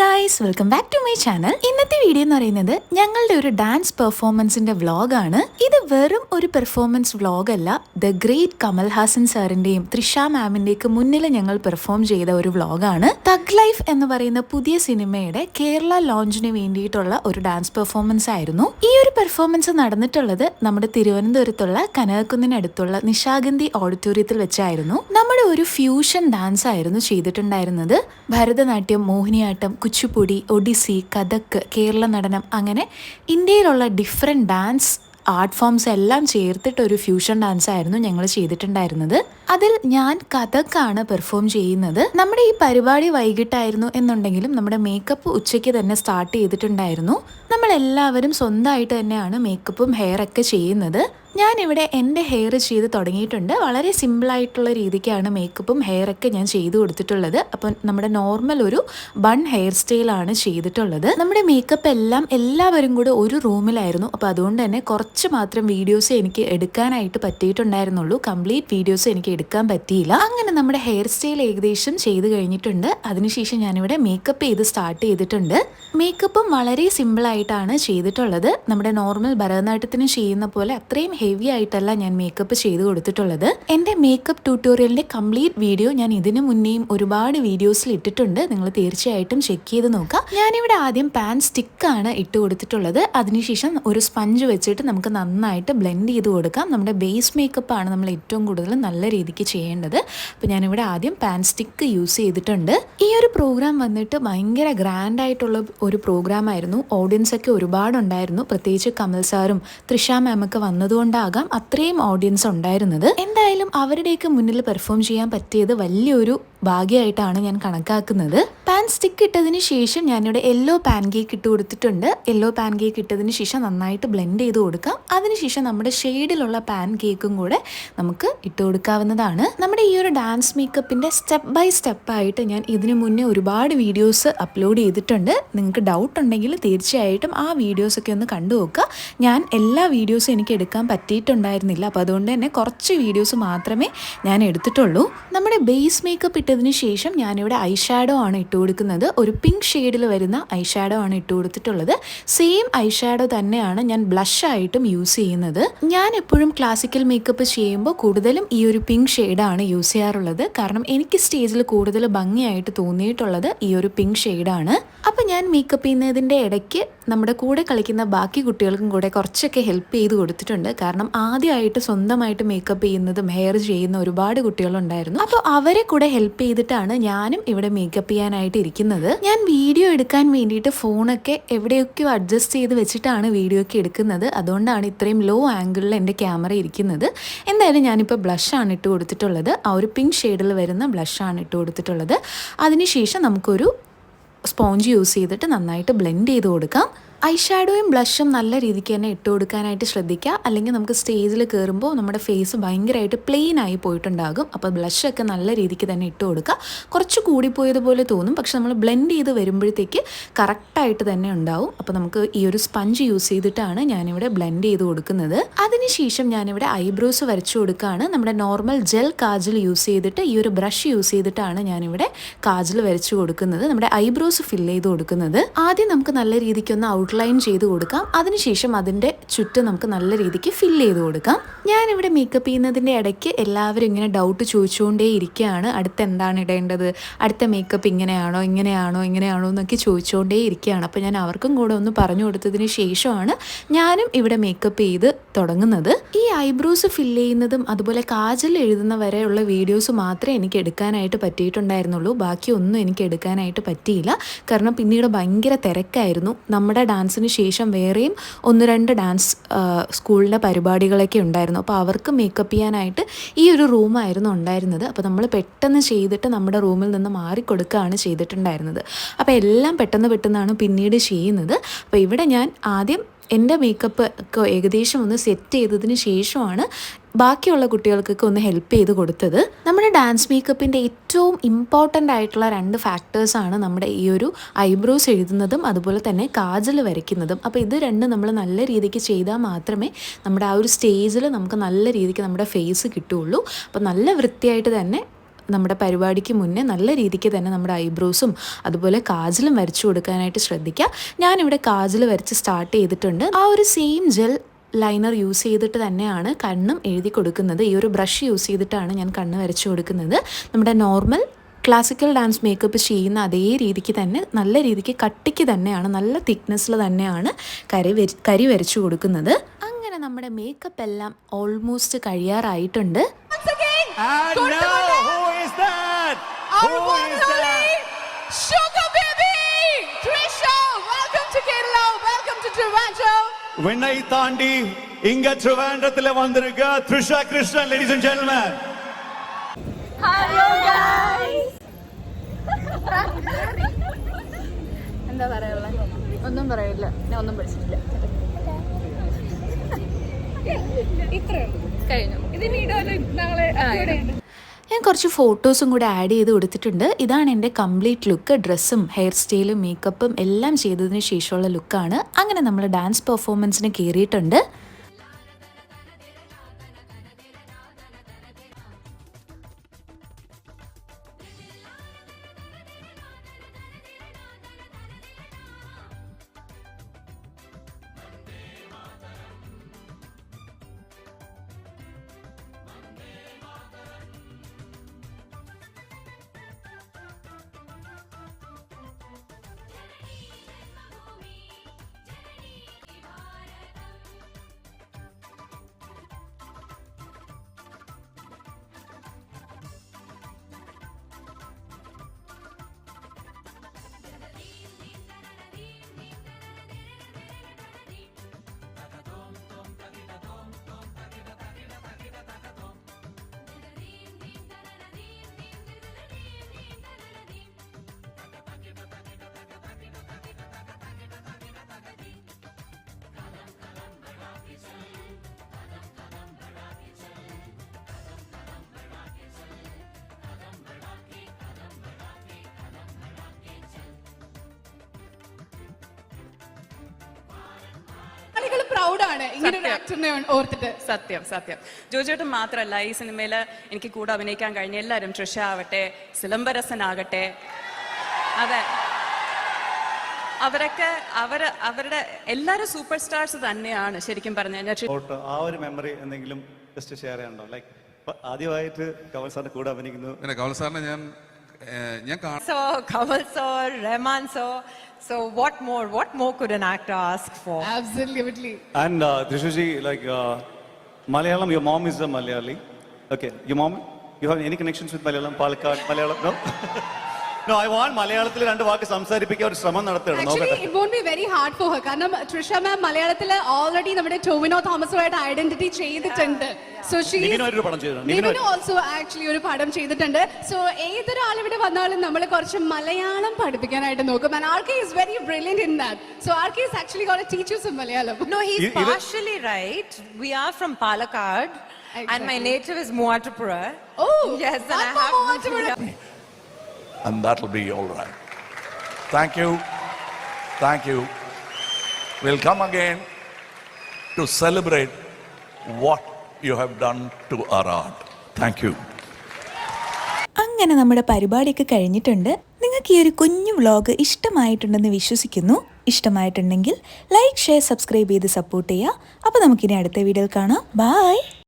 Guys welcome back to my channel ഇന്നത്തെ video എന്ന് പറയുന്നത് ഞങ്ങളുടെ ഒരു ഡാൻസ് പെർഫോമൻസിന്റെ വ്ളോഗാണ് ഇത് വെറും ഒരു പെർഫോമൻസ് വ്ളോഗ് അല്ല. ദ ഗ്രേറ്റ് കമൽ ഹാസൻ സാറിന്റെയും ത്രിഷ മാമിന്റെയൊക്കെ മുന്നിൽ ഞങ്ങൾ പെർഫോം ചെയ്ത ഒരു വ്ളോഗാണ് തഗ് ലൈഫ് എന്ന് പറയുന്ന പുതിയ സിനിമയുടെ കേരള ലോഞ്ചിന് വേണ്ടിയിട്ടുള്ള ഒരു ഡാൻസ് പെർഫോമൻസ് ആയിരുന്നു. ഈ ഒരു പെർഫോമൻസ് നടന്നിട്ടുള്ളത് നമ്മുടെ തിരുവനന്തപുരത്തുള്ള കനകക്കുന്നിനടുത്തുള്ള നിശാഗന്ധി ഓഡിറ്റോറിയത്തിൽ വെച്ചായിരുന്നു. നമ്മുടെ ഒരു ഫ്യൂഷൻ ഡാൻസ് ആയിരുന്നു ചെയ്തിട്ടുണ്ടായിരുന്നത്. ഭരതനാട്യം മോഹിനിയാട്ടം കുച്ചിപ്പുടി ഒഡിസി കഥക്ക് കേരള നടനം അങ്ങനെ ഇന്ത്യയിലുള്ള ഡിഫറെന്റ് ഡാൻസ് ആർട്ട് ഫോംസ് എല്ലാം ചേർത്തിട്ട് ഒരു ഫ്യൂഷൻ ഡാൻസ് ആയിരുന്നു ഞങ്ങൾ ചെയ്തിട്ടുണ്ടായിരുന്നത്. അതിൽ ഞാൻ കഥക്കാണ് പെർഫോം ചെയ്യുന്നത്. നമ്മുടെ ഈ പരിപാടി വൈകിട്ടായിരുന്നു എന്നുണ്ടെങ്കിലും നമ്മുടെ മേക്കപ്പ് ഉച്ചയ്ക്ക് തന്നെ സ്റ്റാർട്ട് ചെയ്തിട്ടുണ്ടായിരുന്നു. നമ്മൾ എല്ലാവരും സ്വന്തമായിട്ട് തന്നെയാണ് മേക്കപ്പും ഹെയർ ഒക്കെ ചെയ്യുന്നത്. ഞാനിവിടെ എന്റെ ഹെയർ ചെയ്ത് തുടങ്ങിയിട്ടുണ്ട്. വളരെ സിമ്പിളായിട്ടുള്ള രീതിക്കാണ് മേക്കപ്പും ഹെയറൊക്കെ ഞാൻ ചെയ്തു കൊടുത്തിട്ടുള്ളത്. അപ്പം നമ്മുടെ നോർമൽ ഒരു ബൺ ഹെയർ സ്റ്റൈലാണ് ചെയ്തിട്ടുള്ളത്. നമ്മുടെ മേക്കപ്പ് എല്ലാം എല്ലാവരും കൂടെ ഒരു റൂമിലായിരുന്നു അപ്പോൾ അതുകൊണ്ട് തന്നെ കുറച്ച് മാത്രം വീഡിയോസ് എനിക്ക് എടുക്കാനായിട്ട് പറ്റിയിട്ടുണ്ടായിരുന്നുള്ളൂ. കംപ്ലീറ്റ് വീഡിയോസ് എനിക്ക് എടുക്കാൻ പറ്റിയില്ല. അങ്ങനെ നമ്മുടെ ഹെയർ സ്റ്റൈൽ ഏകദേശം ചെയ്ത് കഴിഞ്ഞിട്ടുണ്ട്. അതിനുശേഷം ഞാനിവിടെ മേക്കപ്പ് ചെയ്ത് സ്റ്റാർട്ട് ചെയ്തിട്ടുണ്ട്. മേക്കപ്പും വളരെ സിമ്പിളായിട്ടാണ് ചെയ്തിട്ടുള്ളത്. നമ്മുടെ നോർമൽ ഭരതനാട്യത്തിന് ചെയ്യുന്ന പോലെ അത്രയും ഹെവി ആയിട്ടല്ല ഞാൻ മേക്കപ്പ് ചെയ്ത് കൊടുത്തിട്ടുള്ളത്. എന്റെ മേക്കപ്പ് ട്യൂട്ടോറിയലിന്റെ കംപ്ലീറ്റ് വീഡിയോ ഞാൻ ഇതിനു മുന്നേയും ഒരുപാട് വീഡിയോസിൽ ഇട്ടിട്ടുണ്ട്. നിങ്ങൾ തീർച്ചയായിട്ടും ചെക്ക് ചെയ്ത് നോക്കാം ഞാനിവിടെ ആദ്യം പാൻ സ്റ്റിക്കാണ് ഇട്ട് കൊടുത്തിട്ടുള്ളത്. അതിനുശേഷം ഒരു സ്പഞ്ച് വെച്ചിട്ട് നമുക്ക് നന്നായിട്ട് ബ്ലെൻഡ് ചെയ്ത് കൊടുക്കാം. നമ്മുടെ ബേസ് മേക്കപ്പ് ആണ് നമ്മൾ ഏറ്റവും കൂടുതൽ നല്ല രീതിക്ക് ചെയ്യേണ്ടത്. അപ്പോൾ ഞാനിവിടെ ആദ്യം പാൻ സ്റ്റിക്ക് യൂസ് ചെയ്തിട്ടുണ്ട്. ഈ ഒരു പ്രോഗ്രാം വന്നിട്ട് ഭയങ്കര ഗ്രാൻഡ് ആയിട്ടുള്ള ഒരു പ്രോഗ്രാം ആയിരുന്നു. ഓഡിയൻസ് ഒക്കെ ഒരുപാടുണ്ടായിരുന്നു. പ്രത്യേകിച്ച് കമൽ സാറും ത്രിഷ മാമൊക്കെ ഒക്കെ വന്നതുകൊണ്ടാകാം അത്രയും ഓഡിയൻസ് ഉണ്ടായിരുന്നത്. എന്തായാലും അവരുടെയൊക്കെ മുന്നിൽ പെർഫോം ചെയ്യാൻ പറ്റിയത് വലിയൊരു ഭാഗ്യമായിട്ടാണ് ഞാൻ കണക്കാക്കുന്നത്. പാൻ സ്റ്റിക്ക് ഇട്ടതിന് ശേഷം ഞാനിവിടെ യെല്ലോ പാൻ കേക്ക് ഇട്ട് കൊടുത്തിട്ടുണ്ട്. യെല്ലോ പാൻ കേക്ക് ഇട്ടതിന് ശേഷം നന്നായിട്ട് ബ്ലെൻഡ് ചെയ്ത് കൊടുക്കാം. അതിനുശേഷം നമ്മുടെ ഷെയ്ഡിലുള്ള പാൻ കേക്കും കൂടെ നമുക്ക് ഇട്ട് കൊടുക്കാവുന്നതാണ്. നമ്മുടെ ഈ ഒരു ഡാൻസ് മേക്കപ്പിന്റെ സ്റ്റെപ്പ് ബൈ സ്റ്റെപ്പ് ആയിട്ട് ഞാൻ ഇതിനു മുന്നേ ഒരുപാട് വീഡിയോസ് അപ്ലോഡ് ചെയ്തിട്ടുണ്ട്. നിങ്ങൾക്ക് ഡൗട്ട് ഉണ്ടെങ്കിൽ തീർച്ചയായിട്ടും ആ വീഡിയോസൊക്കെ ഒന്ന് കണ്ടു നോക്കുക ഞാൻ എല്ലാ വീഡിയോസും എനിക്ക് എടുക്കാൻ പറ്റിയിട്ടുണ്ടായിരുന്നില്ല. അപ്പോൾ അതുകൊണ്ട് തന്നെ കുറച്ച് വീഡിയോസ് മാത്രമേ ഞാൻ എടുത്തിട്ടുള്ളൂ. നമ്മുടെ ബേസ് മേക്കപ്പ് ഇട്ടതിന് ശേഷം ഞാനിവിടെ ഐ ഷാഡോ ആണ് ഇട്ട് കൊടുക്കുന്നത്. ഒരു പിങ്ക് ഷെയ്ഡിൽ വരുന്ന ഐ ഷാഡോ ആണ് ഇട്ട് കൊടുത്തിട്ടുള്ളത്. സെയിം ഐ ഷാഡോ തന്നെയാണ് ഞാൻ ബ്ലഷ് ആയിട്ടും യൂസ് ചെയ്യുന്നത്. ഞാൻ എപ്പോഴും ക്ലാസിക്കൽ മേക്കപ്പ് ചെയ്യുമ്പോൾ കൂടുതലും ഈ ഒരു പിങ്ക് ഷെയ്ഡാണ് യൂസ് ചെയ്യാറുള്ളത്. കാരണം എനിക്ക് സ്റ്റേജിൽ കൂടുതൽ ഭംഗിയായിട്ട് തോന്നിയിട്ടുള്ളത് ഈ ഒരു പിങ്ക് ഷെയ്ഡാണ് അപ്പോൾ ഞാൻ മേക്കപ്പ് ചെയ്യുന്നതിന്റെ ഇടയ്ക്ക് നമ്മുടെ കൂടെ കളിക്കുന്ന ബാക്കി കുട്ടികൾക്കും കൂടെ കുറച്ചൊക്കെ ഹെൽപ്പ് ചെയ്ത് കൊടുത്തിട്ടുണ്ട്. കാരണം ആദ്യമായിട്ട് സ്വന്തമായിട്ട് മേക്കപ്പ് ചെയ്യുന്നതും ഹെയർ ചെയ്യുന്ന ഒരുപാട് കുട്ടികളുണ്ടായിരുന്നു. അപ്പോൾ അവരെ കൂടെ ഹെൽപ്പ് ചെയ്തിട്ടാണ് ഞാനും ഇവിടെ മേക്കപ്പ് ചെയ്യാനായിട്ട് ഇരിക്കുന്നത്. ഞാൻ വീഡിയോ എടുക്കാൻ വേണ്ടിയിട്ട് ഫോണൊക്കെ എവിടെയൊക്കെ അഡ്ജസ്റ്റ് ചെയ്ത് വെച്ചിട്ടാണ് വീഡിയോ ഒക്കെ എടുക്കുന്നത്. അതുകൊണ്ടാണ് ഇത്രയും ലോ ആംഗിളിൽ എന്റെ ക്യാമറ ഇരിക്കുന്നത്. എന്തായാലും ഞാനിപ്പോൾ ബ്ലഷാണ് ഇട്ട് കൊടുത്തിട്ടുള്ളത്. ആ ഒരു പിങ്ക് ഷെയ്ഡിൽ വരുന്ന ബ്ലഷാണ് ഇട്ട് കൊടുത്തിട്ടുള്ളത്. അതിനുശേഷം നമുക്കൊരു സ്പോഞ്ച് യൂസ് ചെയ്തിട്ട് നന്നായിട്ട് ബ്ലെൻഡ് ചെയ്ത് കൊടുക്കാം. ഐ ഷാഡോയും ബ്ലഷും നല്ല രീതിക്ക് തന്നെ ഇട്ട് കൊടുക്കാനായിട്ട് ശ്രദ്ധിക്കുക. അല്ലെങ്കിൽ നമുക്ക് സ്റ്റേജിൽ കയറുമ്പോൾ നമ്മുടെ ഫേസ് ഭയങ്കരമായിട്ട് പ്ലെയിൻ ആയി പോയിട്ടുണ്ടാകും. അപ്പോൾ ബ്ലഷൊക്കെ നല്ല രീതിക്ക് തന്നെ ഇട്ട് കൊടുക്കുക. കുറച്ച് കൂടിപ്പോയതുപോലെ തോന്നും. പക്ഷെ നമ്മൾ ബ്ലെൻഡ് ചെയ്ത് വരുമ്പോഴത്തേക്ക് കറക്റ്റായിട്ട് തന്നെ ഉണ്ടാവും. അപ്പോൾ നമുക്ക് ഈ ഒരു സ്പഞ്ച് യൂസ് ചെയ്തിട്ടാണ് ഞാനിവിടെ ബ്ലെൻഡ് ചെയ്ത് കൊടുക്കുന്നത്. അതിനുശേഷം ഞാനിവിടെ ഐബ്രോസ് വരച്ചു കൊടുക്കുകയാണ്. നമ്മുടെ നോർമൽ ജെൽ കാജൽ യൂസ് ചെയ്തിട്ട് ഈ ഒരു ബ്രഷ് യൂസ് ചെയ്തിട്ടാണ് ഞാനിവിടെ കാജൽ വരച്ചു കൊടുക്കുന്നത്. നമ്മുടെ ഐബ്രോസ് ഫില്ല് ചെയ്ത് കൊടുക്കുന്നത്. ആദ്യം നമുക്ക് നല്ല രീതിക്കൊന്ന് ഔട്ട്ലൈൻ ചെയ്ത് കൊടുക്കാം. അതിനുശേഷം അതിന്റെ ചുറ്റും നമുക്ക് നല്ല രീതിക്ക് ഫിൽ ചെയ്ത് കൊടുക്കാം. ഞാനിവിടെ മേക്കപ്പ് ചെയ്യുന്നതിന്റെ ഇടയ്ക്ക് എല്ലാവരും ഇങ്ങനെ ഡൗട്ട് ചോദിച്ചുകൊണ്ടേ ഇരിക്കുകയാണ്. അടുത്ത് എന്താണ് ഇടേണ്ടത്? അടുത്ത മേക്കപ്പ് ഇങ്ങനെയാണോ? ഇങ്ങനെയാണോ? ഇങ്ങനെയാണോ എന്നൊക്കെ ചോദിച്ചുകൊണ്ടേ ഇരിക്കുകയാണ്. അപ്പോൾ ഞാൻ അവർക്കും കൂടെ ഒന്ന് പറഞ്ഞു കൊടുത്തതിന് ശേഷമാണ് ഞാനും ഇവിടെ മേക്കപ്പ് ചെയ്ത് തുടങ്ങുന്നത്. ഈ ഐബ്രോസ് ഫിൽ ചെയ്യുന്നതും അതുപോലെ കാജൽ എഴുതുന്ന വരെയുള്ള വീഡിയോസ് മാത്രമേ എനിക്ക് എടുക്കാനായിട്ട് പറ്റിയിട്ടുണ്ടായിരുന്നുള്ളൂ. ബാക്കിയൊന്നും എനിക്ക് എടുക്കാനായിട്ട് പറ്റിയില്ല. കാരണം പിന്നീട് ഭയങ്കര തിരക്കായിരുന്നു. നമ്മുടെ ഡാൻസിന് ശേഷം വേറെയും ഒന്ന് രണ്ട് ഡാൻസ് സ്കൂളിലെ പരിപാടികളൊക്കെ ഉണ്ടായിരുന്നു. അപ്പോൾ അവർക്ക് മേക്കപ്പ് ചെയ്യാനായിട്ട് ഈ ഒരു റൂമായിരുന്നു ഉണ്ടായിരുന്നത്. അപ്പോൾ നമ്മൾ പെട്ടെന്ന് ചെയ്തിട്ട് നമ്മുടെ റൂമിൽ നിന്ന് മാറിക്കൊടുക്കുകയാണ് ചെയ്തിട്ടുണ്ടായിരുന്നത്. അപ്പോൾ എല്ലാം പെട്ടെന്ന് പെട്ടെന്നാണ് പിന്നീട് ചെയ്യുന്നത്. അപ്പോൾ ഇവിടെ ഞാൻ ആദ്യം എന്റെ മേക്കപ്പ് ഒക്കെ ഏകദേശം ഒന്ന് സെറ്റ് ചെയ്തതിന് ശേഷമാണ് ബാക്കിയുള്ള കുട്ടികൾക്കൊക്കെ ഒന്ന് ഹെൽപ്പ് ചെയ്ത് കൊടുത്തത് നമ്മുടെ ഡാൻസ് മേക്കപ്പിന്റെ ഏറ്റവും ഇമ്പോർട്ടന്റ് ആയിട്ടുള്ള രണ്ട് ഫാക്ടേഴ്സാണ് നമ്മുടെ ഈ ഒരു ഐബ്രോസ് എഴുതുന്നതും അതുപോലെ തന്നെ കാജൽ വരയ്ക്കുന്നതും. അപ്പോൾ ഇത് രണ്ടും നമ്മൾ നല്ല രീതിക്ക് ചെയ്താൽ മാത്രമേ നമ്മുടെ ആ ഒരു സ്റ്റേജിൽ നമുക്ക് നല്ല രീതിക്ക് നമ്മുടെ ഫേസ് കിട്ടുകയുള്ളൂ. അപ്പോൾ നല്ല വൃത്തിയായിട്ട് തന്നെ നമ്മുടെ പരിപാടിക്ക് മുന്നേ നല്ല രീതിക്ക് തന്നെ നമ്മുടെ ഐബ്രോസും അതുപോലെ കാജലും വരച്ചു കൊടുക്കാനായിട്ട് ശ്രദ്ധിക്കുക. ഞാനിവിടെ കാജൽ വരച്ച് സ്റ്റാർട്ട് ചെയ്തിട്ടുണ്ട്. ആ ഒരു സെയിം ജെൽ ലൈനർ യൂസ് ചെയ്തിട്ട് തന്നെയാണ് കണ്ണും എഴുതി കൊടുക്കുന്നത് ഈ ഒരു ബ്രഷ് യൂസ് ചെയ്തിട്ടാണ് ഞാൻ കണ്ണ് വരച്ചു കൊടുക്കുന്നത് നമ്മുടെ നോർമൽ ക്ലാസിക്കൽ ഡാൻസ് മേക്കപ്പ് ചെയ്യുന്ന അതേ രീതിക്ക് തന്നെ നല്ല രീതിക്ക് കട്ടിക്ക് തന്നെയാണ് നല്ല തിക്നെസ്സിൽ തന്നെയാണ് കരി വര കരി വരച്ചു കൊടുക്കുന്നത് അങ്ങനെ നമ്മുടെ മേക്കപ്പ് എല്ലാം ഓൾമോസ്റ്റ് കഴിയാറായിട്ടുണ്ട് who is that? oh, Who is that? விண்ணை தாண்டி இங்க ட்ரிவாண்டத்துல வந்திருக்க Trisha Krishnan ladies and gentlemen Hello guys! എന്താ പറയാനുള്ള ഒന്നും പറയില്ല ഞാൻ ഒന്നും പഠിച്ചിട്ടില്ല കഴിഞ്ഞു ഇതിന് ഇടുമല്ലോ നാളെ ഞാൻ കുറച്ച് ഫോട്ടോസും കൂടെ ആഡ് ചെയ്ത് കൊടുത്തിട്ടുണ്ട്. ഇതാണ് എന്റെ കംപ്ലീറ്റ് ലുക്ക്. ഡ്രസ്സും ഹെയർ സ്റ്റൈലും മേക്കപ്പും എല്ലാം ചെയ്തതിന് ശേഷമുള്ള ലുക്കാണ്. അങ്ങനെ നമ്മൾ ഡാൻസ് പെർഫോമൻസിന് കയറിയിട്ടുണ്ട് പ്രൗഡാണ് ഇങ്ങനെ ഒരു ആക്ടറിനെ ഓർത്തിട്ട്. സത്യം സത്യം. ജോജേട്ടൻ മാത്രല്ല ഈ സിനിമയിൽ എനിക്ക് കൂടെ അഭിനയിക്കാൻ കഴിഞ്ഞ എല്ലാരും തൃഷ ആവട്ടെ സിലംബരസനാകട്ടെ. അതെ. അവരൊക്കെ അവർ അവരുടെ എല്ലാരും സൂപ്പർ സ്റ്റാർസ് തന്നെയാണ് ശരിക്കും പറഞ്ഞു കഴിഞ്ഞാൽ. ആ ഒരു മെമ്മറി എന്തെങ്കിലും ജസ്റ്റ് ഷെയർ ചെയ്യാനുണ്ടോ? ലൈക്ക് ആദ്യമായിട്ട് കമൽ സാറിന്റെ കൂടെ അഭിനയിക്കുന്നു. പിന്നെ കമൽ സാറിനെ ഞാൻ ഞാൻ കാണ So, Kamal sir, Rahman sir. So, what more? What more could an actor ask for? Absolutely. And ത്രിഷുജി like Malayalam your mom is a Malayali okay your mom you have any connections with Malayalam Palakkad Malayalam no No I want മലയാളത്തിൽ രണ്ട് വാക്ക് സംസാരിപ്പിക്കാൻ ഒരു ശ്രമം നടത്തണം Actually, നോക്കട്ടെ. It won't be very hard for her കാരണം Trisha ma'am മലയാളത്തിൽ ഓൾറെഡി നമ്മുടെ ടോവിനോ തോമസുമായിട്ട് ഐഡന്റിറ്റി ചെയ്തിട്ടുണ്ട്. സോ ഷീ നിവിനൊരു പടം ചെയ്തിട്ടുണ്ട്. നിവിന് നിവിനും ഓൾസോ ആക്ച്വലി ഒരു പടം ചെയ്തിട്ടുണ്ട്. സോ ഏതൊരാൾ ഇവിടെ വന്നാലും നമ്മൾ കുറച്ച് മലയാളം പഠിപ്പിക്കാനായിട്ട് നോക്കും. And RK is very brilliant in that so RK is actually got teach you some Malayalam No, he's even- partially right. We are from Palakkad, and my native is Muatupura. Oh, yes, and I have. And that'll be all right. Thank you. Thank you. We'll come again to celebrate what you have done to our art. Thank you. അങ്ങനെ നമ്മുടെ പരിപാടിയൊക്കെ കഴിഞ്ഞിട്ടുണ്ട് നിങ്ങൾക്ക് ഈ ഒരു കുഞ്ഞു vlog ഇഷ്ടമായിട്ടുണ്ടെന്ന് വിശ്വസിക്കുന്നു ഇഷ്ടമായിട്ടുണ്ടെങ്കിൽ ലൈക്ക് ഷെയർ സബ്സ്ക്രൈബ് ചെയ്ത് സപ്പോർട്ട് ചെയ്യുക അപ്പോൾ നമുക്കിനി അടുത്ത വീഡിയോയിൽ കാണാം ബായ്